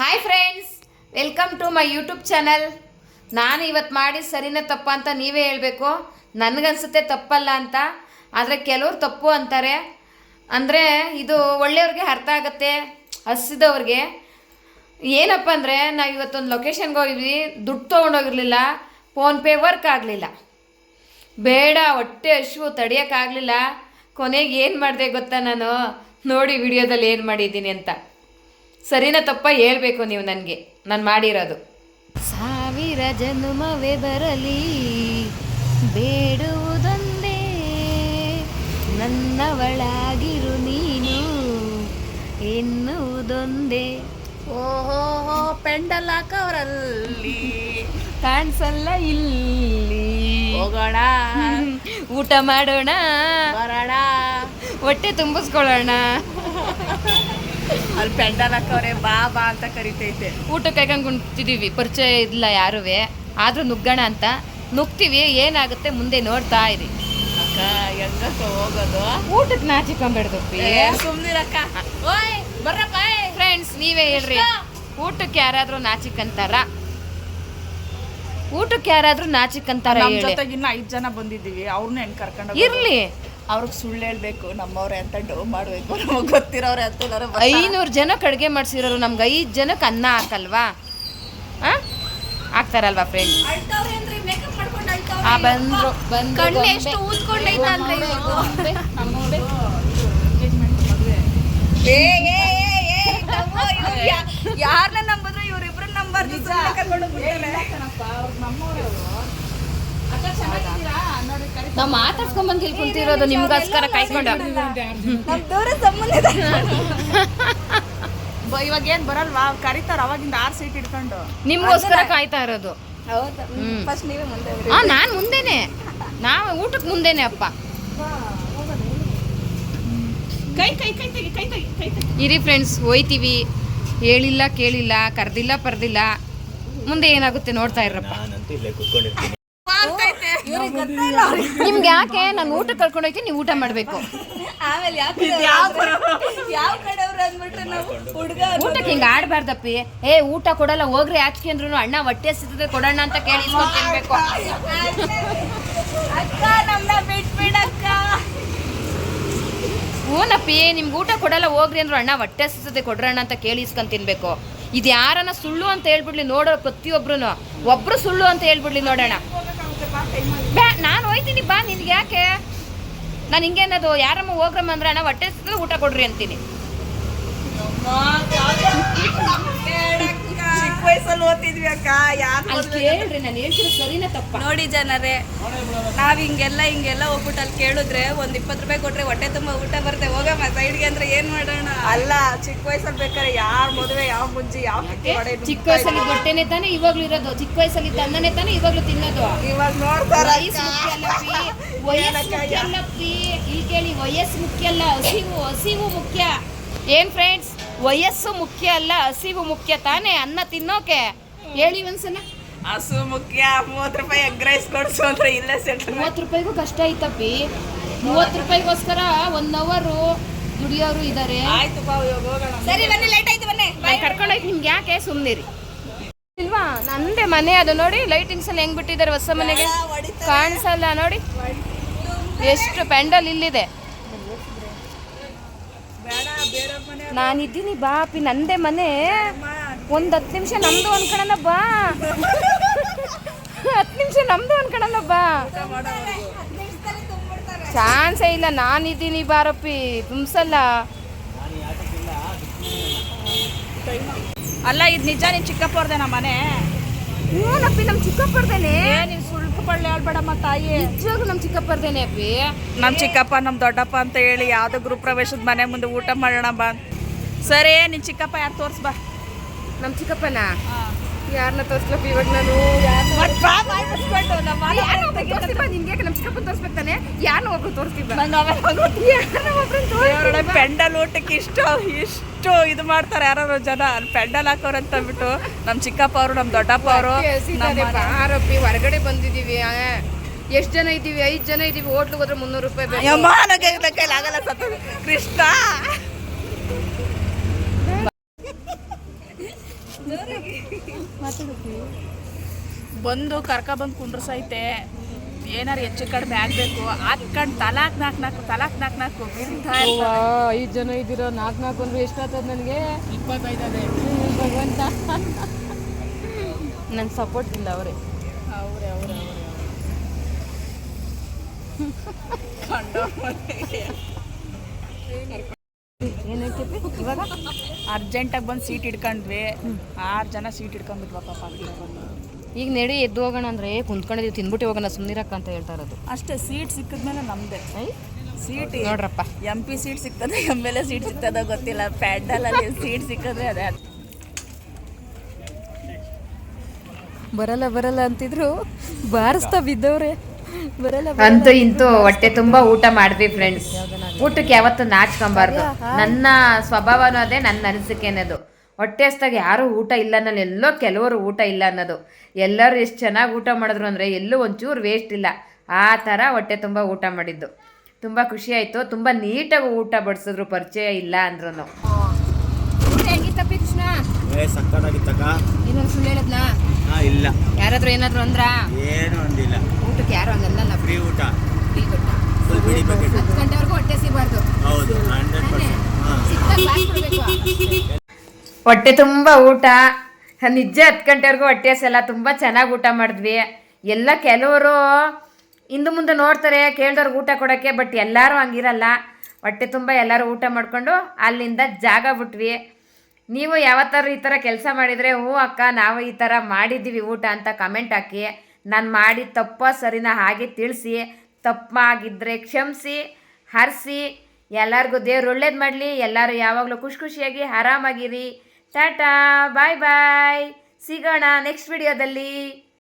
Hi friends welcome to my YouTube channel ನಾನು ಇವತ್ತು ಮಾಡಿ ಸರಿನ ತಪ್ಪ ಅಂತ ನೀವೇ ಹೇಳಬೇಕು. ನನಗನ್ಸುತ್ತೆ ತಪ್ಪಲ್ಲ ಅಂತ. ಆದರೆ ಕೆಲವ್ರು ತಪ್ಪು ಅಂತಾರೆ. ಅಂದರೆ ಇದು ಒಳ್ಳೆಯವ್ರಿಗೆ ಅರ್ಥ ಆಗುತ್ತೆ, ಹಸಿದವ್ರಿಗೆ. ಏನಪ್ಪ ಅಂದರೆ, ನಾವು ಇವತ್ತೊಂದು ಲೊಕೇಶನ್ಗೆ ಹೋಗಿದ್ವಿ, ದುಡ್ಡು ತೊಗೊಂಡೋಗಿರಲಿಲ್ಲ ಫೋನ್ಪೇ ವರ್ಕ್ ಆಗಲಿಲ್ಲ. ಬೇಡ, ಹೊಟ್ಟೆ ಹಶು ತಡಿಯೋಕ್ಕಾಗಲಿಲ್ಲ ಕೊನೆಗೆ ಏನು ಮಾಡಿದೆ ಗೊತ್ತಾ ನಾನು? ನೋಡಿ ವಿಡಿಯೋದಲ್ಲಿ ಏನು ಮಾಡಿದ್ದೀನಿ ಅಂತ. ಸರಿನಾ ತಪ್ಪ ಹೇಳ್ಬೇಕು ನೀವು ನನಗೆ ನಾನು ಮಾಡಿರೋದು. ಸಾವಿರ ಜನುಮವೇ ಬರಲಿ ಬೇಡುವುದೊಂದೇ. ನನ್ನವಳಾಗಿರು ನೀನು ಎನ್ನುವುದೊಂದೇ. ಓಹೋ ಪೆಂಡಲ್ ಹಾಕವರಲ್ಲಿ ಕಾಣಿಸಲ್ಲ ಇಲ್ಲಿ. ಹೋಗೋಣ. ಊಟ ಮಾಡೋಣ. ಬರೋಣ. ಹೊಟ್ಟೆ ತುಂಬಿಸ್ಕೊಳ್ಳೋಣ. ಅಲ್ಲಿ ಪೆಂಡಲ್ ಹಾಕವ್ರೆ ಬಾ ಬಾ ಅಂತ ಕರಿತೈತೆ. ಊಟ ಕೈಕೊಂಡು ಕುಂತಿದ್ದೀವಿ ಪರಿಚಯ ಇಲ್ಲ ಯಾರುವೆ. ಆದ್ರೂ ನುಗ್ಗೋಣ ಅಂತ. ನುಗ್ತೀವಿ ಏನಾಗುತ್ತೆ ಮುಂದೆ ನೋಡ್ತಾ ಇರಿ. ಅಕ್ಕ ಹೆಂಗಕ್ಕ ಹೋಗೋದು? ಊಟಕ್ಕೆ ನಾಚಿಕೊಂಬೇಡ್ದು ಏ, ಸುಮ್ನಿರಕ್ಕ. ಓಯ್ ಬರ್ರಪ್ಪ. ಫ್ರೆಂಡ್ಸ್ ನೀವೇ ಹೇಳ್ರಿ. ಊಟಕ್ಕೆ ಯಾರಾದ್ರೂ ನಾಚಿಕಂತಾರ? ಊಟಕ್ಕೆ ಯಾರಾದ್ರೂ ನಾಚಿಕಂತಾರೆ ನಮ್ ಹೇಳಿ. ಜೊತೆಗೆ ಇನ್ನ ಐದ್ ಜನ ಬಂದಿದ್ದೀವಿ ಅವ್ರನ್ನ ಹೆಂಗ್ ಕರ್ಕೊಂಡು ಇರ್ಲಿ. ಅವ್ರಿಗೆ ಸುಳ್ಳು ಹೇಳ್ಬೇಕು ನಮ್ಮವ್ರೆ ಅಂತ ಡೋ ಮಾಡ್ಬೇಕು ನಮಗೆ ಗೊತ್ತಿರೋರೆ ಅಂತ ಎಲ್ಲಾರು ಬರ್ತಾರೆ. ಐನೂರು ಜನಕ್ಕೆ ಅಡುಗೆ ಮಾಡಿಸಿರೋರು ನಮ್ಗೆ ಐದು ಜನಕ್ಕೆ ಅನ್ನ ಹಾಕಲ್ವಾ? ಆ? ಹಾಕ್ತಾರಲ್ವಾ ಫ್ರೆಂಡ್ ಆ ಬಂದ್ರು ಬಂದ್ರು ಕಣ್ಣು. ಎಷ್ಟು ಊದ್ಕೊಂಡೈತೆ ಅಂದ್ರೆ ಗೊಂಬೆ. ಏ, ಏ, ಏ, ಏ, ತಮ್ಮೋ, ಇವ್ರು ಯಾ- ಯಾರ್ನ ನಂಬಿದ್ರು ನಾವ್ ಮಾತಾಡ್ಸ್ಕೊಂಡ್ ಬಂದು ಇಲ್ಲಿ ಕುಂತಿರೋದು ನಿಮ್ಗೋಸ್ಕರ ಕಾಯ್ಕೊಂಡು ಇವಾಗ ಏನ್ ಬರಲ್ವಾ ಕರಿತಾರ ಅವಾಗಿಂದ ಆರ್ ಸೀಟ್ ಇಟ್ಕೊಂಡು ನಿಮ್ಗೋಸ್ಕರ ಕಾಯ್ತಾ ಇರೋದು. ಹೌದಾ. ಹ್ಮ್. ಫಸ್ಟ್ ನೀವೇ ಮುಂದೆ ಆ ನಾನ್ ಮುಂದೆನೆ. ನಾವ್ ಊಟಕ್ಕೆ ಮುಂದೆನೆ ಅಪ್ಪ. ಕೈ ಕೈ ಕೈ ಕೈ ಕೈ ಇರಿ ಫ್ರೆಂಡ್ಸ್ ಹೋಯ್ತೀವಿ. ಹೇಳಿಲ್ಲ ಕೇಳಿಲ್ಲ ಕರ್ದಿಲ್ಲ ಪರ್ದಿಲ್ಲ. ಮುಂದೆ ಏನಾಗುತ್ತೆ ನೋಡ್ತಾ ಇರಪ್ಪ. ನಾನಂತೂ ಇಲ್ಲೇ ಕುತ್ಕೊಂಡಿರ್ತೀನಿ. ನಿಮ್ಗೆ ಯಾಕೆ? ನಾನು ಊಟ ಕಳ್ಕೊಂಡೋಗಿ ನೀವು ಊಟ ಮಾಡಬೇಕು. ಆಮೇಲೆ ಯಾವ ಯಾವ ಕಡೆಯವ್ರು ಅಂದ್ಬಿಟ್ರೆ ನಾವು ಹುಡುಗ ಊಟಕ್ಕೆ ಹಿಂಗೆ ಆಡ್ಬಾರ್ದಪ್ಪಿ. ಏ ಊಟ ಕೊಡಲ್ಲ ಹೋಗ್ರಿ ಯಾಕೆ ಅಂದ್ರು ಅಣ್ಣ ಹೊಟ್ಟೆ ಸಿಗ್ತದೆ ಕೊಡೋಣ ಅಂತ ಕೇಳಿ ಇಸ್ಕೊಂಡ್ ತಿನ್ಬೇಕು. ಅಕ್ಕ ಬಿಟ್ಬಿಡಕ್ಕ. ಹ್ಞೂನಪ್ಪಿ ನಿಮ್ಗೆ ಊಟ ಕೊಡಲ್ಲ ಹೋಗ್ರಿ ಅಂದ್ರು ಅಣ್ಣ ಹೊಟ್ಟೆ ಸಿಗ್ತದೆ ಕೊಡ್ರಣ್ಣ ಅಂತ ಕೇಳಿ ಇಸ್ಕೊಂಡ್ ತಿನ್ಬೇಕು. ಇದು ಯಾರನ್ನ ಸುಳ್ಳು ಅಂತ ಹೇಳ್ಬಿಡ್ಲಿ ನೋಡೋ ಪ್ರತಿಯೊಬ್ರು ಒಬ್ರು ಸುಳ್ಳು ಅಂತ ಹೇಳ್ಬಿಡ್ಲಿ ನೋಡೋಣ. ಬ್ಯಾ ನಾನು ಹೋಯ್ತೀನಿ, ಬಾ ನಿನ್ಗೆ ಯಾಕೆ? ನಾನು ಹಿಂಗೇನದು ಯಾರಮ್ಮ ಹೋಗ್ರಮ್ಮ ಅಂದ್ರೆ ಹೊಟ್ಟೆ ಊಟ ಕೊಡ್ರಿ ಅಂತೀನಿ. ಚಿಕ್ಕ ವಯಸ್ಸಲ್ಲಿ ಓದ್ತಿದ್ವಿ ಅಕ್ಕ. ಯಾರು ಅಲ್ಲಿ ಕೇಳ್ರಿ ನಾನು ಹೇಳ್ತೀನಿ ಸರಿನಾ ತಪ್ಪ? ನೋಡಿ ಜನರೇ ನಾವ್ ಹಿಂಗೆಲ್ಲ ಹಿಂಗೆಲ್ಲ ಹೋಗ್ಬಿಟ್ಟು ಅಲ್ಲಿ ಕೇಳಿದ್ರೆ ಒಂದ್ ಇಪ್ಪತ್ ರೂಪಾಯಿ ಕೊಟ್ರೆ ಹೊಟ್ಟೆ ತುಂಬಾ ಊಟ ಬರುತ್ತೆ. ಹೋಗಮ್ಮ ಸೈಡ್ಗೆ ಅಂದ್ರೆ ಏನ್ ಮಾಡೋಣ? ಅಲ್ಲ ಚಿಕ್ಕ ವಯಸ್ಸಲ್ಲಿ ಬೇಕಾದ್ರೆ ಯಾರ ಮದುವೆ ಯಾವ ಮುಂಜಿ ಯಾವ ಚಿಕ್ಕ ವಯಸ್ಸಲ್ಲಿ ಹೊಟ್ಟೆನೆ ತಾನೇ ಇವಾಗ್ಲೂ ಇರೋದು. ಚಿಕ್ಕ ವಯಸ್ಸಲ್ಲಿ ತಂದನೆ ತಾನೇ ಇವಾಗ್ಲೂ ತಿನ್ನೋದು. ಇವಾಗ ನೋಡ್ತಾರ ವಯಸ್ಸು ಮುಖ್ಯ ಅಲ್ಲಪ್ಪಿ ಇಲ್ಲಿ ಕೇಳಿ ವಯಸ್ಸು ಮುಖ್ಯ ಅಲ್ಲ ಹಸಿವು ಹಸಿವು ಮುಖ್ಯ. ಏನ್ ಫ್ರೆಂಡ್ಸ್ ವಯಸ್ಸು ಮುಖ್ಯ ಅಲ್ಲ ಹಸಿವು ಮುಖ್ಯ ತಾನೇ ಅನ್ನ ತಿನ್ನೋಕೆ. ಹೇಳಿ ಒಂದ್ಸಲ. ಹಸು ಮುಖ್ಯ ಮೂವತ್ತು ರೂಪಾಯಿ ಎಗ್ ರೈಸ್ ಕೊಡ್ಸು ಅಂದ್ರೆ ಇಲ್ಲ ಸೆಂಟ್ರ್ ಮೂವತ್ತು ರೂಪಾಯಿಗೂ ಕಷ್ಟ ಐತಪ್ಪಿ. ಮೂವತ್ತು ರೂಪಾಯಿಗೋಸ್ಕರ ಒನ್ ಅವರು ದುಡಿಯೋರು ಇದ್ದಾರೆ ಆಯ್ತು ಬಾ ಇವಾಗ ಹೋಗೋಣ. ಸರಿ ಬನ್ನಿ ಲೇಟ್ ಆಯ್ತು ಬನ್ನಿ. ಕರ್ಕೊಂಡೋಗಿ ನಿಮ್ಗೆ ಯಾಕೆ ಸುಮ್ಮನಿರಿ ಇಲ್ವಾ? ನಂದೇ ಮನೆ ಅದು ನೋಡಿ ಲೈಟಿಂಗ್ಸ್ ಎಲ್ಲ ಹೆಂಗ್ ಬಿಟ್ಟಿದ್ದಾರೆ ಹೊಸ ಮನೆಗೆ. ಕಾಣಿಸಲ್ಲ ನೋಡಿ. ಎಷ್ಟು ಪೆಂಡಲ್ ಇಲ್ಲಿದೆ ಬೇಡ ಬೇರೆ ಮನೆ ನಾನಿದ್ದೀನಿ ಬಾ ಅಪ್ಪಿ ನಂದೇ ಮನೆ. ಒಂದು ಹತ್ತು ನಿಮಿಷ ನಮ್ದು ಅನ್ಕೊಳಣ ಬಾ. ಹತ್ತು ನಿಮಿಷ ನಮ್ದು ಅನ್ಕೊಳಣ ಬಾ. ಚಾನ್ಸೇ ಇಲ್ಲ ನಾನಿದ್ದೀನಿ ಬಾರಪ್ಪಿ ತುಂಬಿಸಲ್ಲ. ಅಲ್ಲ ಇದು ನಿಜ ನೀನು ಚಿಕ್ಕಪ್ಪವ್ರದೆ ನಮ್ಮ ಮನೆ. ಏನಪ್ಪಿ ನಮ್ಮ ಚಿಕ್ಕಪ್ಪರ್ದೇನೆ ಏ ಸುಳ್ಕ ಪಳ್ಳೆ ಹೇಳ್ಬೇಡಮ್ಮ ತಾಯಿ. ನಿಜವಾಗ್ಲೂ ನಮ್ಮ ಚಿಕ್ಕಪ್ಪರ್ದೇನೆ ಅಪ್ಪಿ? ನಮ್ಮ ಚಿಕ್ಕಪ್ಪ ನಮ್ಮ ದೊಡ್ಡಪ್ಪ ಅಂತ ಹೇಳಿ ಯಾವುದೋ ಗೃಹ ಪ್ರವೇಶದ ಮನೆ ಮುಂದೆ ಊಟ ಮಾಡೋಣ ಬಾ ಸರಿ ನಿನ್ ಚಿಕ್ಕಪ್ಪ ಯಾರು ತೋರ್ಸ್ ಬಾ. ನಮ್ ಚಿಕ್ಕಪ್ಪನ? ಯಾರನ್ನ ತೋರ್ಸ್ಲಪ್ಪ ಇವಾಗ ನಾನು? ನಮ್ಮ ನಿನ್ಗೆ ಯಾಕೆ ನಮ್ ಚಿಕ್ಕಪ್ಪನ ತೋರ್ಸ್ಬೇಕು ತಾನೆ? ಯಾರನ್ನ ಒಬ್ರು ತೋರ್ಸ್ತಿ ಬಾ? ನಂಗ್ ಆಮೇಲೆ ಬಂದ್ಬಿಟ್ಟು ಯಾರನ್ನ ಒಬ್ರನ್ನ ತೋರ್ಸ್ತಿ ದೇವ್ರೊಳಗೆ ಪೆಂಡಲ್ ಊಟಕ್ಕೆ ಇಷ್ಟು ಇಷ್ಟು ಇದು ಮಾಡ್ತಾರೆ ಯಾರು ಜನ. ಪೆಂಡಲ್ ಹಾಕೋರು ಅಂತ ಅಂದ್ಬಿಟ್ಟು ನಮ್ಮ ಚಿಕ್ಕಪ್ಪ ಅವರು ನಮ್ಮ ದೊಡ್ಡಪ್ಪ ಅವರು ಆರೋಪಿ ಹೊರಗಡೆ ಬಂದಿದೀವಿ ಎಷ್ಟು ಜನ ಇದ್ದೀವಿ ಐದು ಜನ ಇದ್ದೀವಿ ಹೋಟ್ಲಿಗೆ ಹೋದ್ರೆ ಮುನ್ನೂರು ರೂಪಾಯಿ ಸತ್ತ ಕೃಷ್ಣ! ಬಂದು ಕರ್ಕ ಬಂದು ಕುಂಡ್ರಸೈತೆ. ಏನಾರು ಹೆಚ್ಚು ಕಡಿಮೆ ಆಗಬೇಕು. ಹಾಕ್ಕೊಂಡು ತಲಾಕ್ ನಾಲ್ಕು ನಾಲ್ಕು ತಲಾಕ್ ನಾಲ್ಕು ನಾಲ್ಕು. ಐದು ಜನ ಇದ್ದೀರೋ? ನಾಲ್ಕು ನಾಲ್ಕು ಅಂದ್ರೆ ಎಷ್ಟಾಗ್ತದೆ ನನಗೆ? ಇಪ್ಪತ್ತೈದು ಭಗವಂತ. ನನ್ನ ಸಪೋರ್ಟ್ ಇಲ್ಲ ಅವರೇ. ಅವರೇ ಅವರೇ ಅವ್ರೆ ಏನಕ್ಕೆ ಇವಾಗ ಅರ್ಜೆಂಟಾಗಿ ಬಂದು ಸೀಟ್ ಹಿಡ್ಕೊಂಡ್ವಿ. ಆರು ಜನ ಸೀಟ್ ಹಿಡ್ಕೊಂಡ್ಬಿಟ್ವಾ ಪಾಪ ಬಂದು. ಈಗ ನಡಿ ಎದ್ದು ಹೋಗೋಣ ಅಂದ್ರೆ ಕುಂತ್ಕೊಂಡಿದ್ದೀವಿ ತಿನ್ಬಿಟ್ಟು ಹೋಗೋಣ ಸುಮ್ಮನಿರಕ್ಕ ಅಂತ ಹೇಳ್ತಾ ಇರೋದು. ಅಷ್ಟೇ ಸೀಟ್ ಸಿಕ್ಕಿದ್ಮೇಲೆ ನಮ್ದೆ. ಸೀಟ್ ನೋಡ್ರಪ್ಪ. ಎಂ ಪಿ ಸೀಟ್ ಸಿಕ್ತದೆ ಎಂ ಎಲ್ ಎ ಸೀಟ್ ಸಿಗ್ತದೋ ಗೊತ್ತಿಲ್ಲ. ಪ್ಯಾಡಲಲ್ಲಿ ಸೀಟ್ ಸಿಕ್ಕಿದ್ರೆ ಅದೇ ಬರಲ್ಲ ಬರಲ್ಲ ಅಂತಿದ್ರು ಬಾರಿಸ್ತಾ ಬಿದ್ದವ್ರೆ. ಅಂತೂ ಇಂತೂ ಹೊಟ್ಟೆ ತುಂಬಾ ಊಟ ಮಾಡಿದ್ವಿ ಫ್ರೆಂಡ್ಸ್ ಊಟಕ್ಕೆ ಯಾವತ್ತು ನಾಚ್ಕೊಂಬಾರ್ದು. ನನ್ನ ಸ್ವಭಾವನೂ ಅದೇ ನನ್ನ ಅನಿಸಿಕೆ ಅನ್ನೋದು. ಹೊಟ್ಟೆ ಹಸ್ದಾಗ ಯಾರು ಊಟ ಇಲ್ಲ ಅನ್ನೋದು ಎಲ್ಲೋ ಕೆಲವರು ಊಟ ಇಲ್ಲ ಅನ್ನೋದು. ಎಲ್ಲರೂ ಎಷ್ಟು ಚೆನ್ನಾಗಿ ಊಟ ಮಾಡಿದ್ರು ಅಂದರೆ ಎಲ್ಲೂ ಒಂಚೂರು ವೇಸ್ಟ್ ಇಲ್ಲ. ಆ ಥರ ಹೊಟ್ಟೆ ತುಂಬ ಊಟ ಮಾಡಿದ್ದು. ತುಂಬ ಖುಷಿ ಆಯಿತು. ತುಂಬ ನೀಟಾಗಿ ಊಟ ಬಡಿಸಿದ್ರು ಪರಿಚಯ ಇಲ್ಲ ಅಂದ್ರೂ ಇಲ್ಲ. ಯಾರಾದ್ರೂ ಏನಾದ್ರು ಅಂದ್ರ? ಏನು ಅಂದಿಲ್ಲ. ಊಟಕ್ಕೆ ಯಾರು ಹಂಗಲ್ಲ ಫ್ರೀ ಊಟ. ಫುಲ್ ಬಿಡಿ ಪ್ಯಾಕೆಟ್ ಹತ್ತು ಗಂಟೆವರೆಗೂ ಹೊಟ್ಟೆ ಸಿಗಬಾರ್ದು ಹೌದು ಹಂಡ್ರೆಡ್ ಪರ್ಸೆಂಟ್ ಹಾಂ. ಹೊಟ್ಟೆ ತುಂಬ ಊಟ. ನಿಜ ಹತ್ತು ಗಂಟೆವರೆಗೂ ಹೊಟ್ಟೆ ಸಲ ತುಂಬ ಚೆನ್ನಾಗಿ ಊಟ ಮಾಡಿದ್ವಿ. ಎಲ್ಲ ಕೆಲವರು ಹಿಂದೆ ಮುಂದೆ ನೋಡ್ತಾರೆ ಕೇಳ್ದವ್ರಿಗೆ ಊಟ ಕೊಡೋಕ್ಕೆ ಬಟ್ ಎಲ್ಲರೂ ಹಂಗಿರಲ್ಲ. ಹೊಟ್ಟೆ ತುಂಬ ಎಲ್ಲರೂ ಊಟ ಮಾಡಿಕೊಂಡು ಅಲ್ಲಿಂದ ಜಾಗ ಬಿಟ್ವಿ. ನೀವು ಯಾವತ್ತಾರು ಈ ಥರ ಕೆಲಸ ಮಾಡಿದರೆ ಹ್ಞೂ ಅಕ್ಕ ನಾವು ಈ ಥರ ಮಾಡಿದ್ದೀವಿ ಊಟ ಅಂತ ಕಮೆಂಟ್ ಹಾಕಿ. ನಾನು ಮಾಡಿ ತಪ್ಪ ಸರಿನ ಹಾಗೆ ತಿಳಿಸಿ ತಪ್ಪಾಗಿದ್ದರೆ ಕ್ಷಮಿಸಿ, ಹರಿಸಿ, ಎಲ್ಲರಿಗೂ ದೇವ್ರು ಒಳ್ಳೇದು ಮಾಡಲಿ, ಎಲ್ಲರೂ ಯಾವಾಗಲೂ ಖುಷಿ ಖುಷಿಯಾಗಿ ಆರಾಮಾಗಿರಿ. ಟಾಟಾ, ಬಾಯ್ ಬಾಯ್. ಸಿಗೋಣ ನೆಕ್ಸ್ಟ್ ವಿಡಿಯೋದಲ್ಲಿ